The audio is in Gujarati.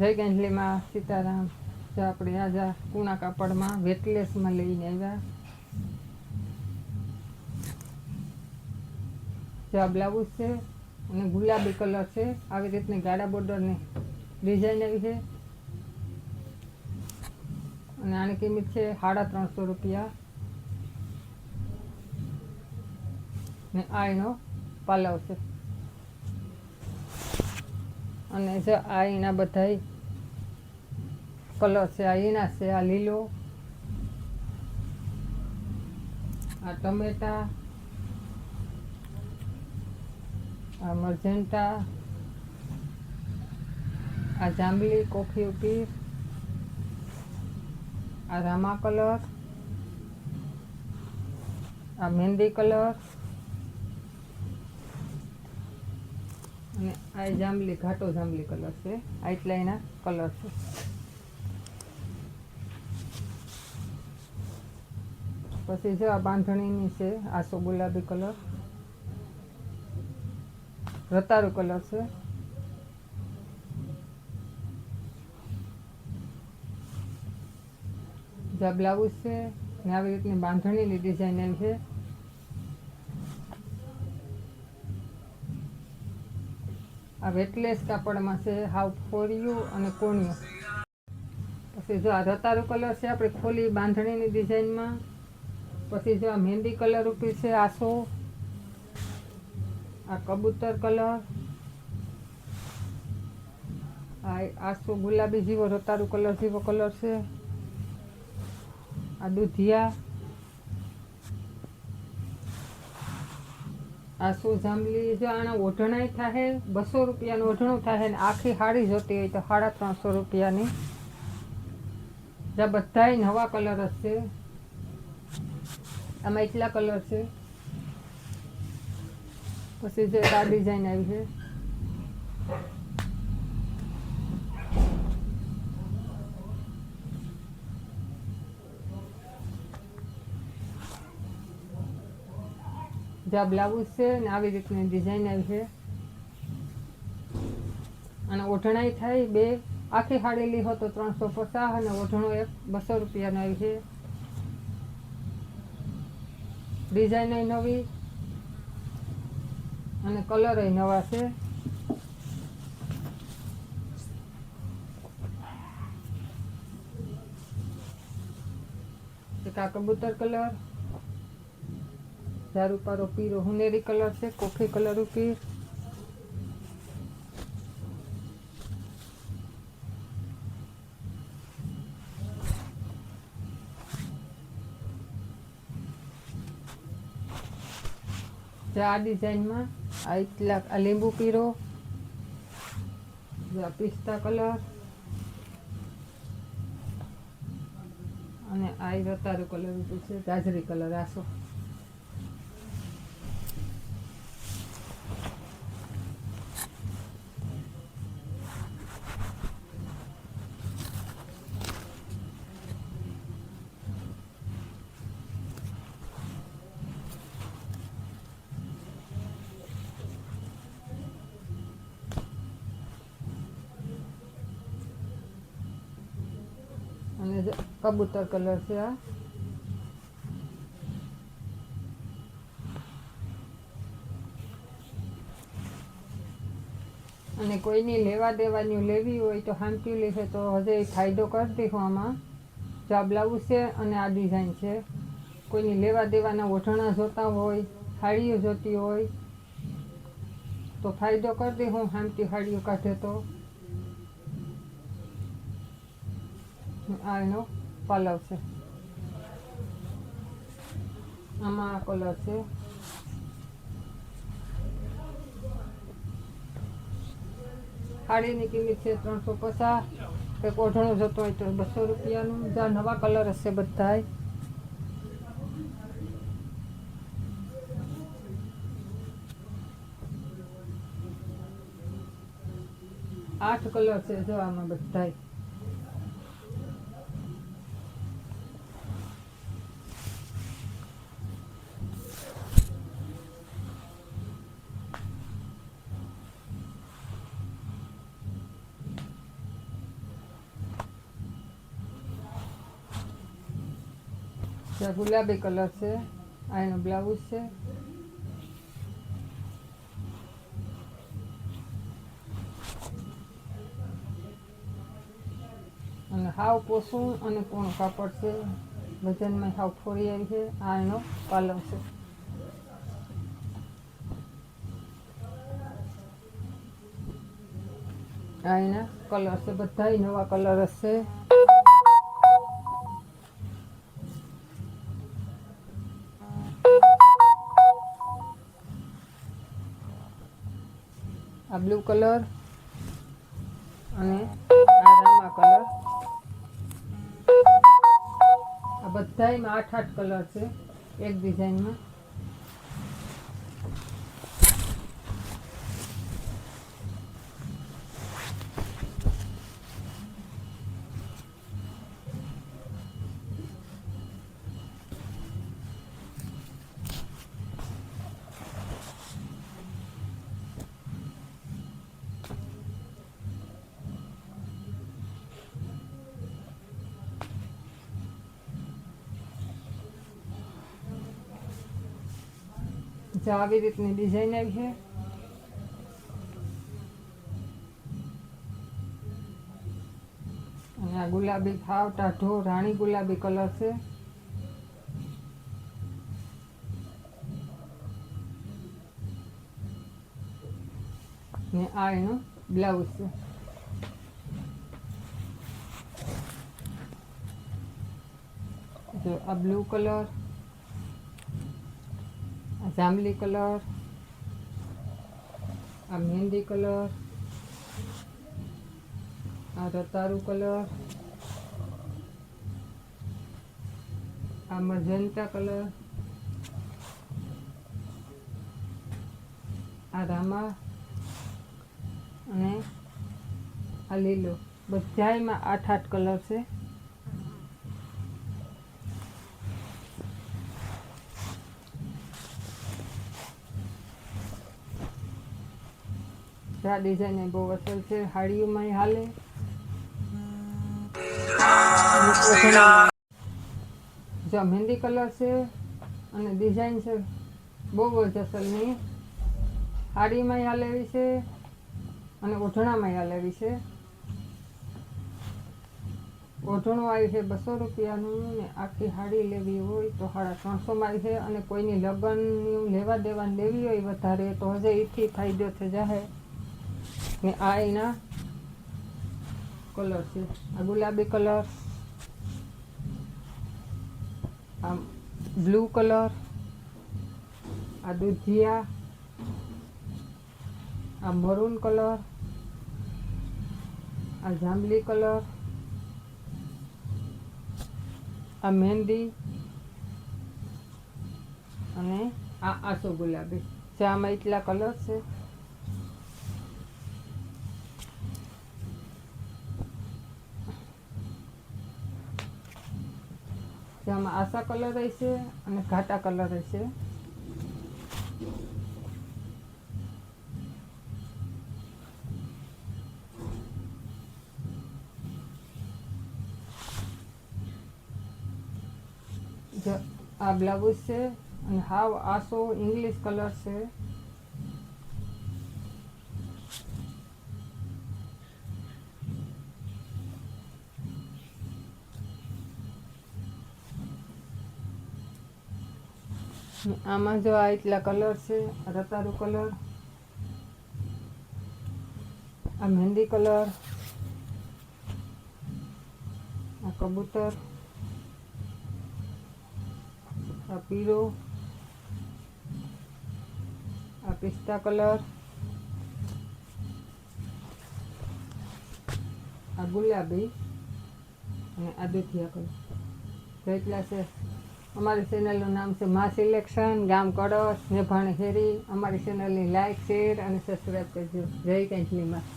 જય ગેંજલીમાં સીતારામ. જો આપણે આજે કુણા કાપડમાં વેટલેસમાં લઈને આવ્યા. જો આ બ્લાઉઝ છે અને ગુલાબી કલર છે, આવી રીતની ગાળા બોર્ડરની ડિઝાઇન આવી છે. અને આની કિંમત છે સાડા ત્રણસો રૂપિયા. ને આ એનો પાલવ છે. અને જો આ એના બધા કલર છે, આ એના છે, આ લીલો, આ ટમેટા, આ મર્જન્ટા આ જાંબલી, કોફી ઉપીર, આ રામા કલર આ મહેંદી કલર અને આ જાંબલી, ઘાટો જાંબલી કલર છે. આટલા એના કલર છે. પછી જો આ બાંધણીની છે આસો ગુલાબી કલર રતારું કલર છે. જા બ્લાઉઝ છે ને આવી રીતની બાંધણીની ડિઝાઇન એમ છે. આ વેટલેસ કાપડમાં છે, હાવ ફોરિયું અને કોણિયું. પછી જો આ રતારું કલર છે આપણે ખોલી બાંધણીની ડિઝાઇનમાં. પછી જો આ મહેંદી કલર ઉપર છે આસો આ કબૂતર કલર. આ આસો ગુલાબી જેવો રતારું કલર જેવો કલર છે. આ દૂધિયા. આ શું જાંબલી જો આના ઓઢણાય થાય બસો રૂપિયાનું ઓઢણું થાય ને આખી હાડી જોતી હોય તો સાડા ત્રણસો રૂપિયાની. જ્યાં બધાય નવા કલર જ છે આમાં એટલા કલર છે. પછી જે આ ડિઝાઇન આવી છે. જે બ્લાઉઝ છે ને આવી રીતની ડિઝાઇન આવી છે. અને ઓઢણાઈ થાય બે, આખી હાડેલી હોય તો ત્રણસો પચાસ અને ઓઢણો એક બસો રૂપિયાનો આવી છે. ડિઝાઇન નવી અને કલર નવા છે. એક આ કબૂતર કલર ઝાડુ પારો પીરો. હુનેરી કલર છે કોફી કલર પીર આ ડિઝાઇનમાં આ એટલા આ લીંબુ પીરો પિસ્તા કલર, અને આ રતારું કલર છે, ગાજરી કલર આસો કબૂતર કલર છે આ. અને કોઈની લેવા દેવાની લેવી હોય તો હામટી લેશે તો હજે ફાયદો કરતી હું આમાં. જો આ બ્લાઉઝ છે અને આ ડિઝાઇન છે. કોઈની લેવા દેવાના ઓઢણા જોતા હોય, હાડીઓ જોતી હોય, તો ફાયદો કરી દઈશું હામટી હાડીઓ કાઢે તો. આ એનો પલવ છે. આમાં આ કલર છે. સાડીની કિંમત છે ત્રણસો પચાસ. કે ઓઢણું જતો હોય તો બસો રૂપિયાનું. બધા નવા કલર હશે બધાય. આઠ કલર છે જો આમાં બધાય. ગુલાબી કલર છે આ એનો બ્લાઉઝ છે. અને હાવ પોસું અને પૂર્ણ કાપડ છે. વજનમાં હાવ ફોરી આવી છે, આ એનો કલર છે. આ એના કલર છે બધા નવા કલર હશે આ બ્લુ કલર અને આ રામા કલર. આ બધાયમાં આઠ આઠ કલર છે, એક ડિઝાઇનમાં. જો આવી રીતની ડિઝાઇન આવી છે આ ગુલાબી ફાવ ટાઢો રાણી ગુલાબી કલર છે ને આ એનો બ્લાઉઝ છે આ બ્લુ કલર જાંબલી કલર, આ મહેંદી કલર, આ રતારું કલર, આ મજંતા કલર, આ રામા અને આ લીલો. બધાયમાં આઠ આઠ કલર છે. આ ડિઝાઇન બહુ અસર છે. હાડીઓમાં હાલે. જો મહેંદી કલર છે અને ડિઝાઇન છે, બહુ જ અસરની હાડીમાં હાલ એવી છે અને ઓઢણામાં હાલ એવી છે. ઓઢણું આવી છે બસો રૂપિયાનું ને આખી હાડી લેવી હોય તો સાડા ત્રણસોમાં આવી છે અને કોઈની લગ્નની લેવા દેવાની લેવી હોય વધારે તો હજે એથી ફાયદો થઈ જાય ને આ એના કલર છે. આ ગુલાબી કલર આ બ્લુ કલર આ દુધિયા, આ મરૂન કલર આ જાંબલી કલર આ મહેંદી અને આ આસો ગુલાબી. છે આમાં એટલા કલર છે. જેમાં આશા કલર રહેશે અને ઘાટા કલર રહેશે આ બ્લાઉઝ છે અને હાવ આસો ઇંગ્લિશ કલર છે. આમાં જો આ એટલા કલર છે રતારું કલર આ મહેંદી કલર આ કબૂતર, આ પીળો, આ પિસ્તા કલર આ ગુલાબી અને આ દુધિયા કલર તો છે અમારી ચેનલનું નામ છે મા સિલેક્શન, ગામ કડસ નેભાણ હેરી અમારી ચેનલની લાઇક શેર અને સબસ્ક્રાઈબ કરજો. જય કેન્ચલીમાં